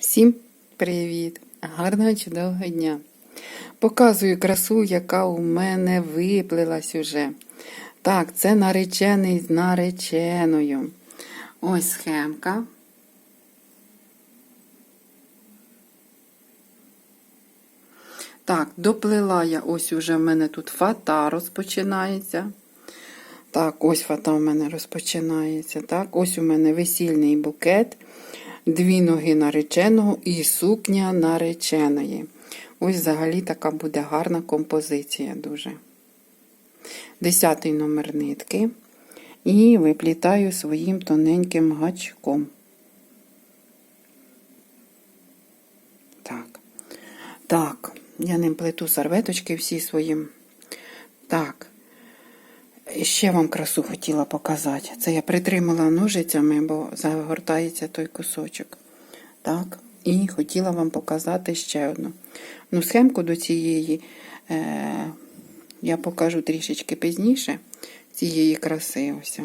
Всім привіт! Гарного чудового дня! Показую красу, яка у мене виплилась уже. Так, це наречений з нареченою. Ось схемка. Так, доплила я ось уже в мене тут фата розпочинається. Так, ось фата у мене розпочинається. Так, ось у мене весільний букет, дві ноги нареченого і сукня нареченої. Ось взагалі така буде гарна композиція дуже. Десятий номер нитки. І виплітаю своїм тоненьким гачком. Так. Так, я ним плету серветочки всі своїм. Так. Ще вам красу хотіла показати. Це я притримала ножицями, бо загортається той кусочок. Так, і хотіла вам показати ще одну. Ну, схемку до цієї е, я покажу трішечки пізніше. Цієї краси. ось.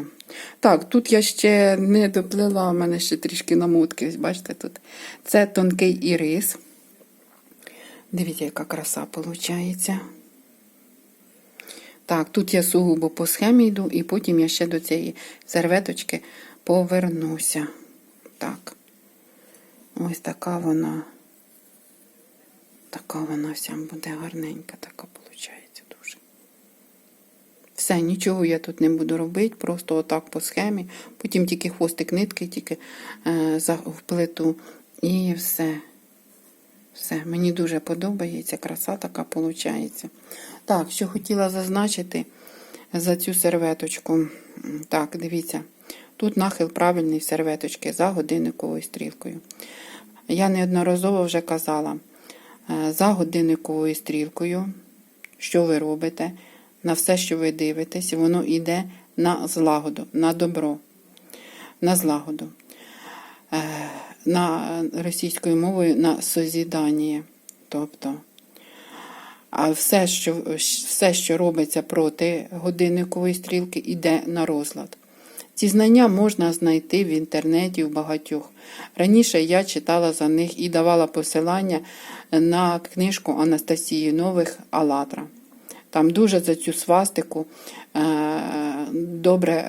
Так, тут я ще не доплела, у мене ще трішки намотки. Ось бачите тут. Це тонкий ірис. Дивіться, яка краса виходить. Так, тут я сугубо по схемі йду, і потім я ще до цієї серветочки повернуся. Так. Ось така вона. Така вона вся буде гарненька, така виходить дуже. Все, нічого я тут не буду робити, просто отак по схемі. Потім тільки хвостик нитки, тільки е, вплету. І все. Все, мені дуже подобається, краса така виходить. Так, що хотіла зазначити за цю серветочку. Так, дивіться, тут нахил правильний серветочки за годинниковою стрілкою. Я неодноразово вже казала, за годинниковою стрілкою, що ви робите, на все, що ви дивитесь, воно йде на злагоду, на добро, на злагоду на російською мовою на созідання. Тобто, а все, що все, що робиться проти годинникової стрілки, йде на розлад. Ці знання можна знайти в інтернеті у багатьох. Раніше я читала за них і давала посилання на книжку Анастасії Нових Алатра. Там дуже за цю свастику е, добре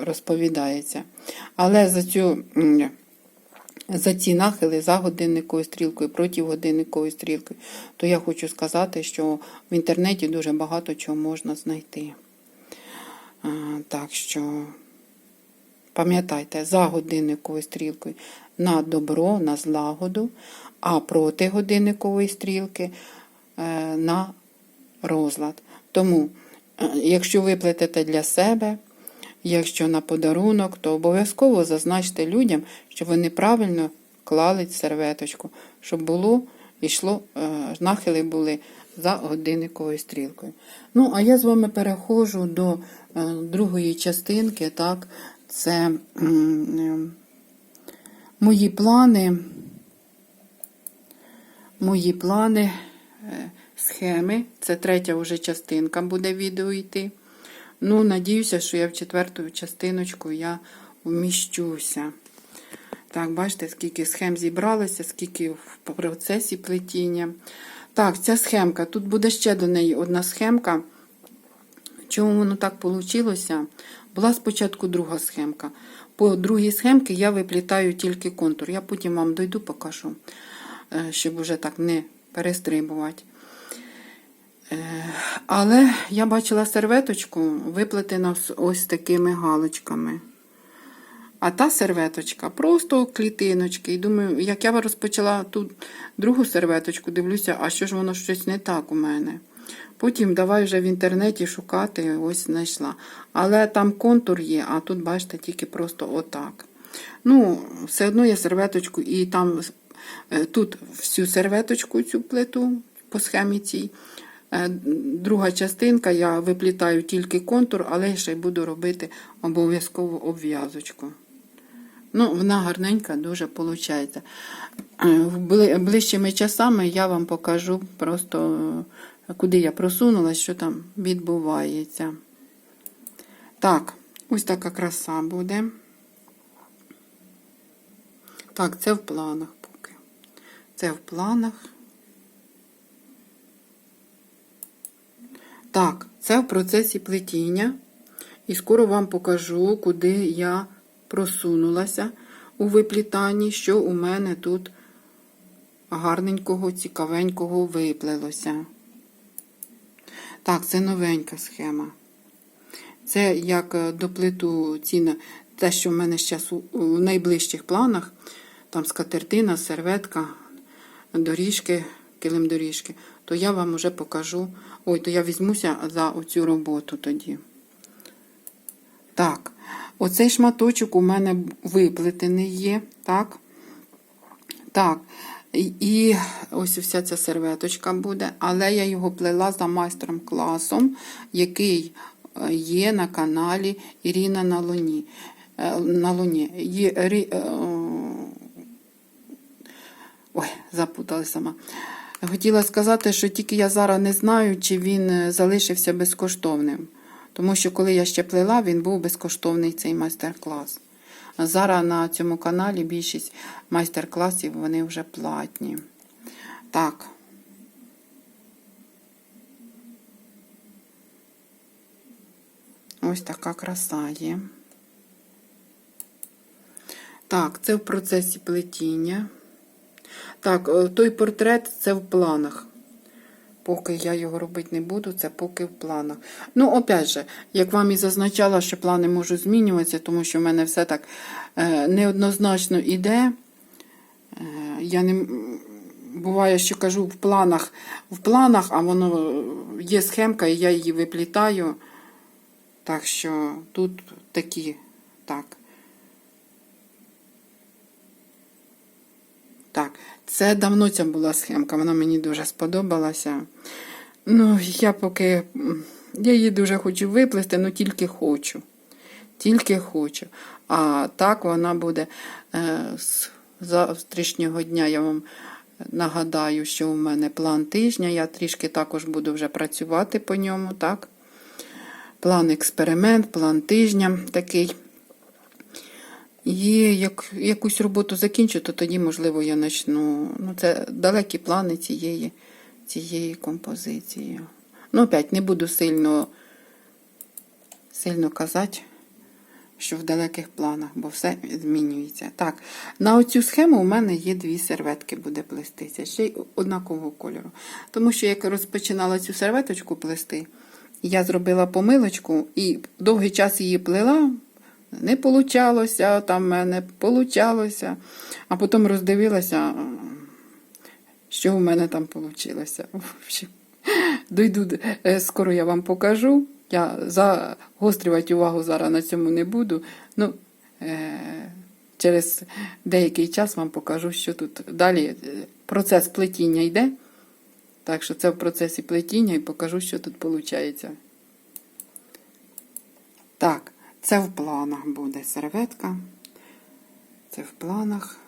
розповідається. Але за цю за ці нахили за годинниковою стрілкою, проти годинникової стрілки, то я хочу сказати, що в інтернеті дуже багато чого можна знайти. Так що, пам'ятайте, за годинниковою стрілкою на добро, на злагоду, а проти годинникової стрілки е, на розлад. Тому, е, якщо ви плетете для себе, Якщо на подарунок, то обов'язково зазначте людям, що вони правильно клали серветочку, щоб було йшло, е, нахили були за годинниковою стрілкою. Ну, а я з вами переходжу до е, другої частинки. так, Це е, мої плани, мої плани, схеми. Це третя вже частинка буде відео йти. Ну, надіюся, що я в четверту частиночку я вміщуся. Так, бачите, скільки схем зібралося, скільки в процесі плетіння. Так, ця схемка. Тут буде ще до неї одна схемка. Чому воно так вийшло? Була спочатку друга схемка. По другій схемці я виплітаю тільки контур. Я потім вам дойду, покажу, е, щоб вже так не перестрибувати. Е, але я бачила серветочку, виплетена ось такими галочками. А та серветочка просто клітиночки. І думаю, як я розпочала тут другу серветочку, дивлюся, а що ж воно щось не так у мене. Потім давай вже в інтернеті шукати, ось знайшла. Але там контур є, а тут, бачите, тільки просто отак. Ну, все одно я серветочку, і там е, тут всю серветочку цю плету по схемі цій. Е, друга частинка, я виплітаю тільки контур, але ще й буду робити обов'язково обв'язочку. Ну, Вона гарненька, дуже виходить. Е, ближчими часами я вам покажу просто, е, куди я просунулася, що там відбувається. Так, ось така краса буде. Так, це в планах поки. Це в планах. Так, це в процесі плетіння. І скоро вам покажу, куди я просунулася у виплітанні, що у мене тут гарненького, цікавенького виплелося. Так, це новенька схема. Це як е, доплиту ціна, те, що в мене зараз у, у найближчих планах. Там скатертина, серветка, доріжки, килим доріжки, то я вам уже покажу. Ой, то я візьмуся за оцю роботу тоді. Так, оцей шматочок у мене виплетений є, так? Так, і- ось вся ця серветочка буде, але я його плела за майстром класом, який е, є на каналі Ірина на Луні. Е, На Луні. Є, е, Ой, запуталась сама. Хотіла сказати, що тільки я зараз не знаю, чи він е, залишився безкоштовним. Тому що коли я ще плела, він був безкоштовний цей майстер-клас. Зараз на цьому каналі більшість майстер-класів вони вже платні. Так. Ось така краса є. Так, це в процесі плетіння. Так, е, той портрет це в планах. Поки я його робити не буду, це поки в планах. Ну, опять же, як вам і зазначала, що плани можуть змінюватися, тому що в мене все так е, неоднозначно іде. Е, я не буває, що кажу в планах, в планах, а воно є схемка, і я її виплітаю. Так що тут такі, так. Так, це давно ця була схемка, вона мені дуже сподобалася. Ну, я поки. Я її дуже хочу виплести, ну тільки хочу. Тільки хочу. А так вона буде е, з завтрашнього дня. Я вам нагадаю, що у мене план тижня. Я трішки також буду вже працювати по ньому, так? План експеримент, план тижня такий. І як якусь роботу закінчу, то тоді, можливо, я почну. Ну, це далекі плани цієї, цієї композиції. Ну, опять не буду сильно, сильно казати, що в далеких планах, бо все змінюється. Так, на оцю схему у мене є дві серветки, буде плестися, ще й однакового кольору. Тому що як розпочинала цю серветочку плести, я зробила помилочку і довгий час її плела. Не получалося, там в мене получалося. А потім роздивилася, що в мене там вийшло. Дойду, е, скоро я вам покажу. Я загострювати увагу зараз на цьому не буду. Ну, е, через деякий час вам покажу, що тут далі е, процес плетіння йде. Так що це в процесі плетіння і покажу, що тут виходить. Так, це в планах буде серветка. Це в планах.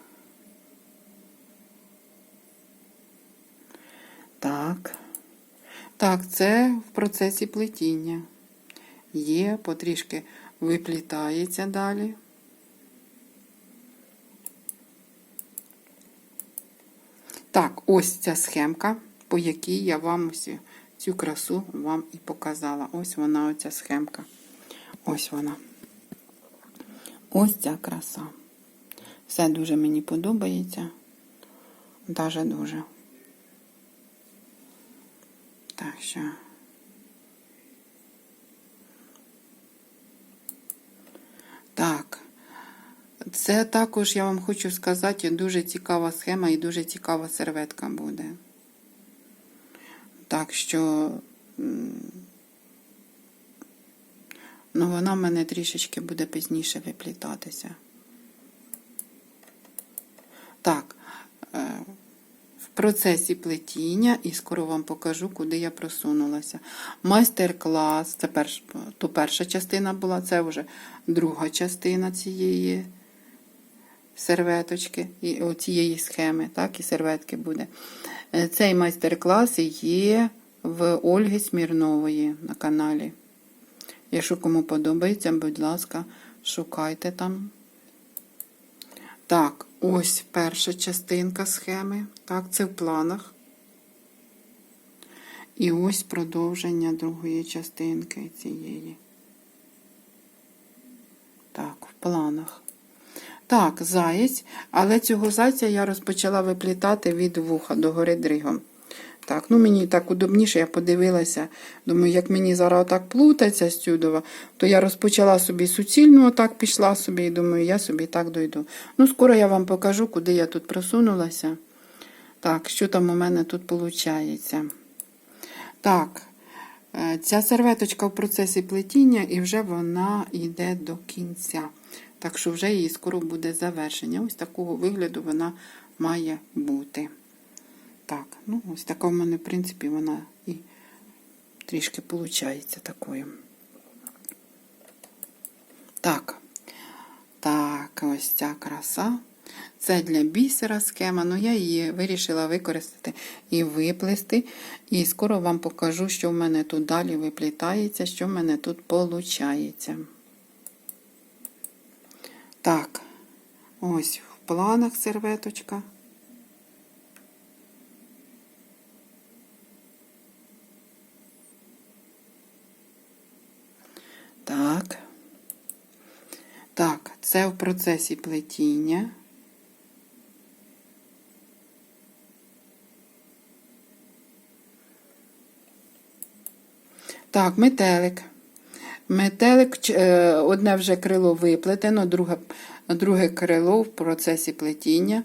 Так. Так, це в процесі плетіння. Є, потрішки виплітається далі. Так, ось ця схемка, по якій я вам ось цю красу вам і показала. Ось вона, оця схемка. Ось вона. Ось ця краса. Все дуже мені подобається. Даже дуже. Так що. Так. Це також, я вам хочу сказати, дуже цікава схема і дуже цікава серветка буде. Так що. Ну, вона в мене трішечки буде пізніше виплітатися. Так, е, в процесі плетіння, і скоро вам покажу, куди я просунулася. Майстер-клас, це перш, то перша частина була, це вже друга частина цієї серветочки, і цієї схеми, так, і серветки буде. Е, Цей майстер-клас є в Ольги Смірнової на каналі. Якщо кому подобається, будь ласка, шукайте там. Так, ось перша частинка схеми. Так, це в планах. І ось продовження другої частинки цієї. Так, в планах. Так, заєць, але цього зайця я розпочала виплітати від вуха до гори дригом. Так, ну мені так удобніше, я подивилася. Думаю, як мені зараз отак плутається стюдова, то я розпочала собі суцільну, отак пішла собі і думаю, я собі так дойду. Ну, скоро я вам покажу, куди я тут просунулася. Так, що там у мене тут виходить. Так, е, ця серветочка в процесі плетіння і вже вона йде до кінця. Так що вже її скоро буде завершення. Ось такого вигляду вона має бути. Так, ну ось така в мене, в принципі, вона і трішки виходить такою. Так. Так, ось ця краса. Це для бісера схема, ну я її вирішила використати і виплести. І скоро вам покажу, що в мене тут далі виплітається, що в мене тут виходить. Так, ось в планах серветочка. Так. Так, це в процесі плетіння. Так, метелик. Метелик, е, одне вже крило виплетено, друге, друге крило в процесі плетіння.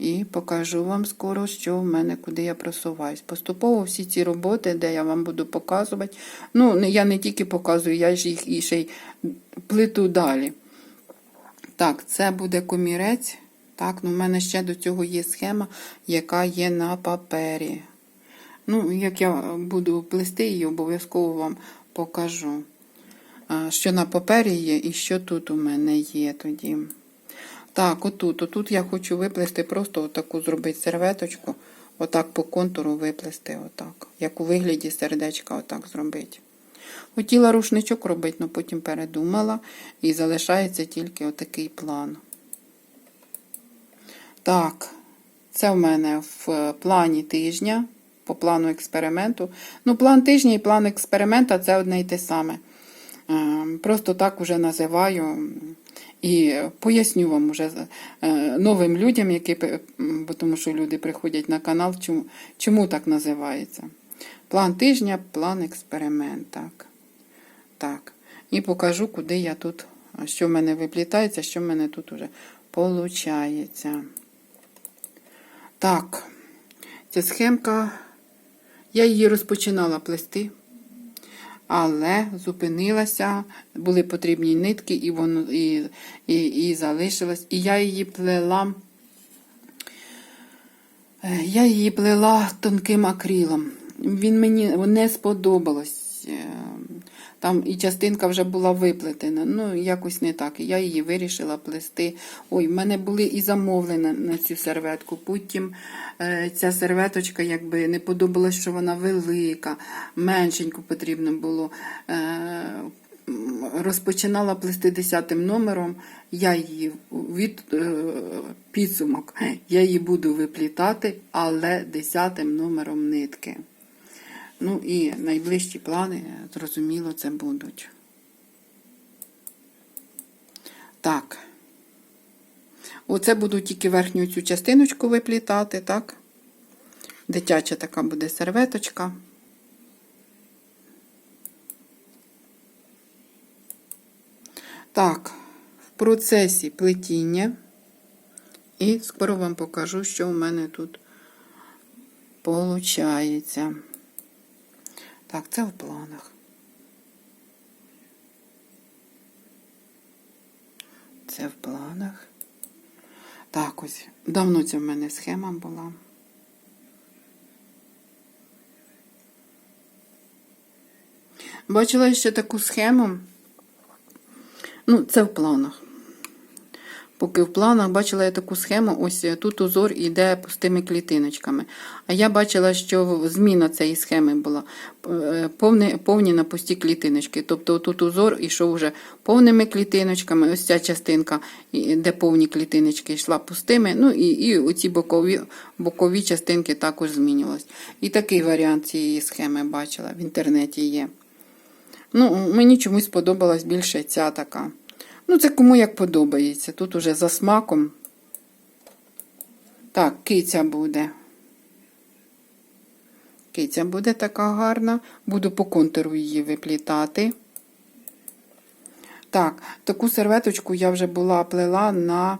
І покажу вам скоро, що в мене, куди я просуваюсь. Поступово всі ці роботи, де я вам буду показувати. Ну, я не тільки показую, я ж їх і ще й плиту далі. Так, це буде комірець. Так, ну в мене ще до цього є схема, яка є на папері. Ну, як я буду плести її, обов'язково вам покажу, що на папері є і що тут у мене є тоді. Так, отут. Отут я хочу виплести просто отаку зробити серветочку, отак по контуру виплести, отак. Як у вигляді сердечка, отак зробити. Хотіла рушничок робити, але потім передумала і залишається тільки отакий план. Так, це в мене в плані тижня, по плану експерименту. Ну, план тижня і план експеримента це одне й те саме. Е, Просто так уже називаю і поясню вам уже е, новим людям, які, тому що люди приходять на канал, чому, чому так називається. План тижня, план експеримент. Так. Так. І покажу, куди я тут, що в мене виплітається, що в мене тут уже получається. Так, ця схемка, я її розпочинала плести, але зупинилася, були потрібні нитки, і воно і, і, і залишилось. І я її плела. Е, Я її плела тонким акрилом. Він мені не сподобалось. Там і частинка вже була виплетена. Ну, якось не так. Я її вирішила плести. Ой, в мене були і замовлення на цю серветку. Потім е, ця серветочка якби не подобалось, що вона велика, меншеньку потрібно було. Е, розпочинала плести 10 номером, я її від е, підсумок, я її буду виплітати, але 10 номером нитки. Ну і найближчі плани, зрозуміло, це будуть. Так. Оце буду тільки верхню цю частиночку виплітати, так? Дитяча така буде серветочка. Так, в процесі плетіння. І скоро вам покажу, що в мене тут получається. Так, це в планах. Це в планах. Так, ось. Давно це в мене схема була. Бачила ще таку схему. Ну, це в планах. Поки в планах бачила я таку схему, ось тут узор іде пустими клітиночками. А я бачила, що зміна цієї схеми була е, повні, повні на пусті клітиночки. Тобто тут узор ішов вже повними клітиночками, ось ця частинка, де повні клітиночки йшла пустими. Ну і, і оці бокові, бокові частинки також змінювалися. І такий варіант цієї схеми бачила в інтернеті є. Ну, мені чомусь сподобалась більше ця така. Ну, це кому як подобається. Тут уже за смаком. Так, киця буде. Киця буде така гарна. Буду по контуру її виплітати. Так, таку серветочку я вже була плела на,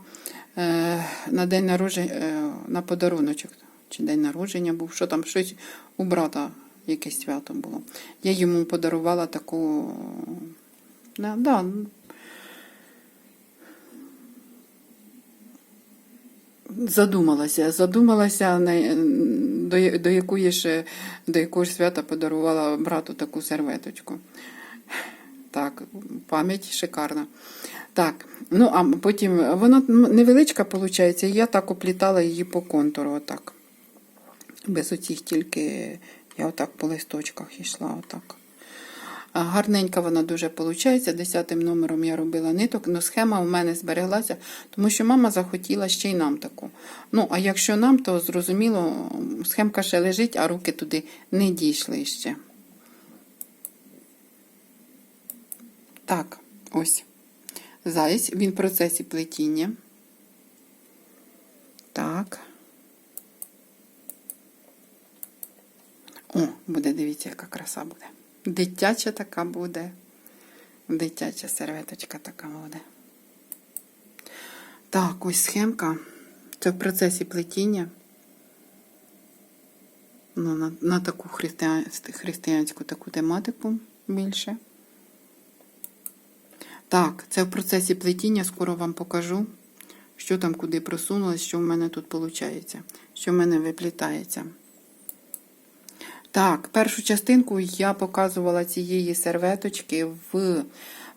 е, на день народження, е, на подаруночок. Чи день народження був, що там, щось у брата якесь свято було. Я йому подарувала таку. Да, да, Задумалася, задумалася, до, до, якої ж, до якого ж свята подарувала брату таку серветочку. Так, пам'ять шикарна. Так, ну а потім вона невеличка, виходить, і я так оплітала її по контуру, отак. Без оцих тільки я отак по листочках йшла, отак. Гарненька вона дуже виходить. Десятим номером я робила ниток, але схема в мене збереглася, тому що мама захотіла ще й нам таку. Ну, а якщо нам, то зрозуміло, схемка ще лежить, а руки туди не дійшли ще. Так, ось. Заяць, він в процесі плетіння. Так. О, буде, дивіться, яка краса буде. Дитяча така буде. Дитяча серветочка така буде. Так, ось схемка. Це в процесі плетіння. Ну, на, на таку християн, християнську таку тематику більше. Так, це в процесі плетіння, скоро вам покажу, що там куди просунулось, що в мене тут виходить, що в мене виплітається. Так, першу частинку я показувала цієї серветочки в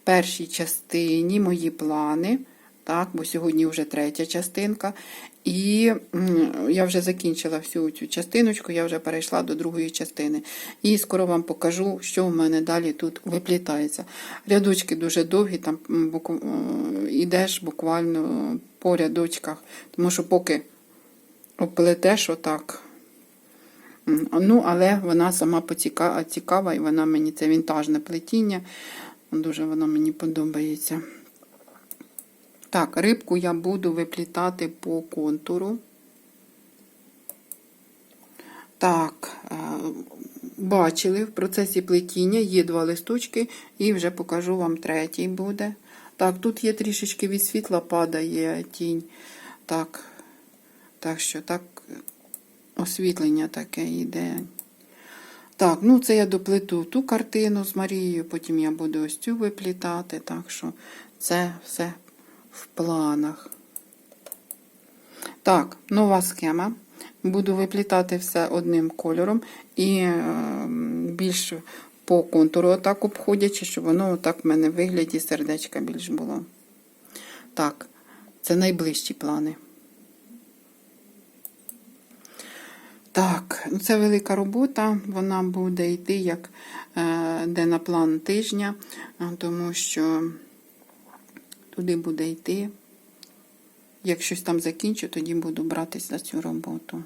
першій частині мої плани. Так, бо сьогодні вже третя частинка. І я вже закінчила всю цю частиночку, я вже перейшла до другої частини. І скоро вам покажу, що в мене далі тут виплітається. Рядочки дуже довгі, там буку- е, йдеш буквально по рядочках, тому що поки оплетеш отак. Ну, але вона сама поціка- цікава, і вона мені це вінтажне плетіння. Дуже воно мені подобається. Так, рибку я буду виплітати по контуру. Так, е, бачили в процесі плетіння є два листочки, і вже покажу вам третій буде. Так, тут є трішечки від світла падає тінь. Так, так що так, освітлення таке йде. Так, ну це я доплету ту картину з Марією, потім я буду ось цю виплітати, так що це все в планах. Так, нова схема. Буду виплітати все одним кольором і е, більш по контуру отак обходячи, щоб воно отак в мене в вигляді сердечка більш було. Так, це найближчі плани. Так, це велика робота, вона буде йти як е, де на план тижня, е, тому що туди буде йти. Як щось там закінчу, тоді буду братись за цю роботу.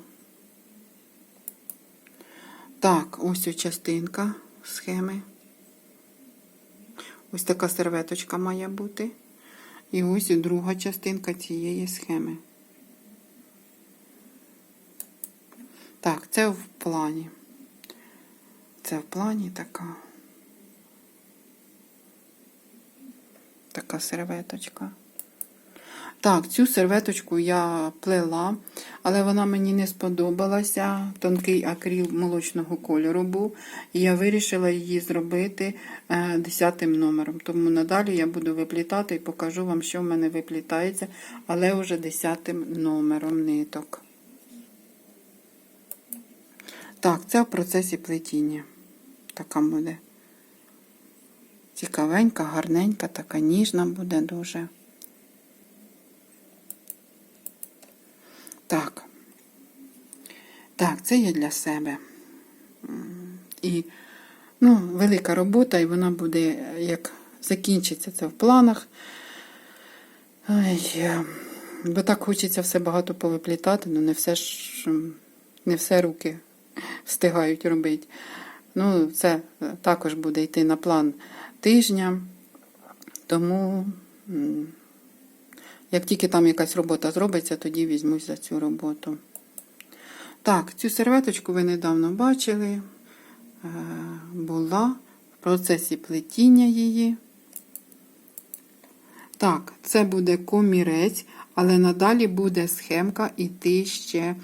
Так, ось частинка схеми. Ось така серветочка має бути. І ось друга частинка цієї схеми. Так, це в плані. Це в плані така. Така серветочка. Так, цю серветочку я плела, але вона мені не сподобалася. Тонкий акрил молочного кольору був. І я вирішила її зробити е, десятим номером. Тому надалі я буду виплітати і покажу вам, що в мене виплітається, але вже десятим номером ниток. Так, це в процесі плетіння. Така буде. Цікавенька, гарненька, така ніжна буде дуже. Так. Так, це є для себе. І, ну, велика робота, і вона буде, як закінчиться це в планах. Ой, Бо так хочеться все багато повиплітати, але не все ж, не все руки встигають робити. Ну, це також буде йти на план тижня. Тому, як тільки там якась робота зробиться, тоді візьмусь за цю роботу. Так, цю серветочку ви недавно бачили. Е, Була в процесі плетіння її. Так, це буде комірець, але надалі буде схемка іти ще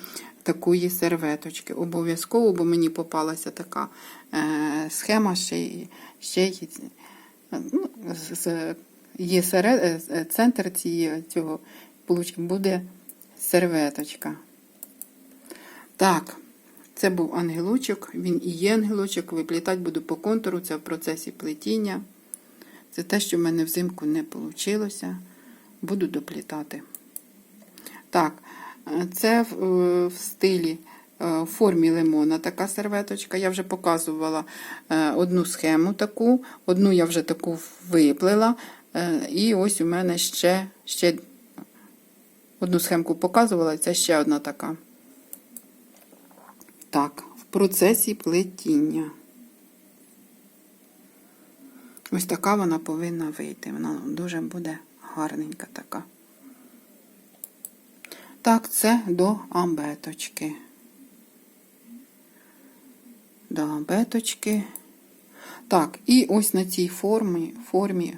такої серветочки. Обов'язково, бо мені попалася така е, схема, ще, ще ну, з- є серед, е, е, центр цієї, цього получ- буде серветочка. Так, це був ангелочок, він і є ангелочок, виплітати буду по контуру, це в процесі плетіння. Це те, що в мене взимку не вийшло. Буду доплітати. Так, це в, е, стилі е, в формі лимона така серветочка. Я вже показувала е, одну схему таку, одну я вже таку виплела. е, І ось у мене ще, ще одну схемку показувала, це ще одна така. Так, в процесі плетіння. Ось така вона повинна вийти. Вона дуже буде гарненька така. Так, це до амбеточки. До амбеточки. Так, і ось на цій формі, формі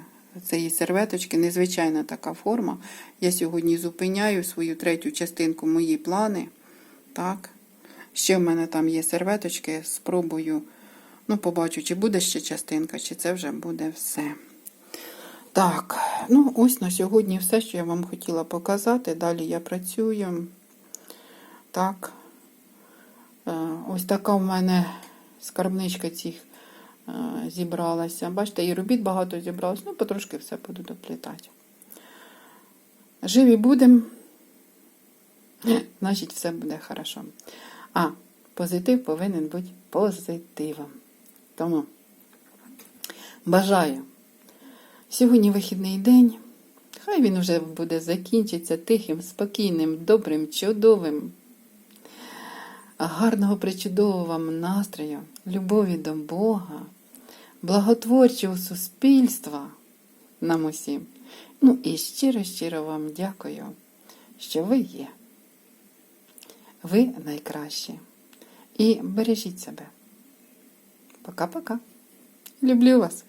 цієї серветочки, незвичайна така форма. Я сьогодні зупиняю свою третю частинку мої плани. Так. Ще в мене там є серветочки, спробую. Ну, побачу, чи буде ще частинка, чи це вже буде все. Так, ну ось на сьогодні все, що я вам хотіла показати. Далі я працюю. Так. Е, Ось така в мене скарбничка цих е, зібралася. Бачите, і робіт багато зібралось. Ну, потрошки все буду доплітати. Живі будемо. Значить, все буде хорошо. А, позитив повинен бути позитивом. Тому бажаю. Сьогодні вихідний день. Хай він вже буде закінчиться тихим, спокійним, добрим, чудовим. Гарного причудового вам настрою, любові до Бога, благотворчого суспільства нам усім. Ну і щиро-щиро вам дякую, що ви є. Ви найкращі. І бережіть себе. Пока-пока. Люблю вас.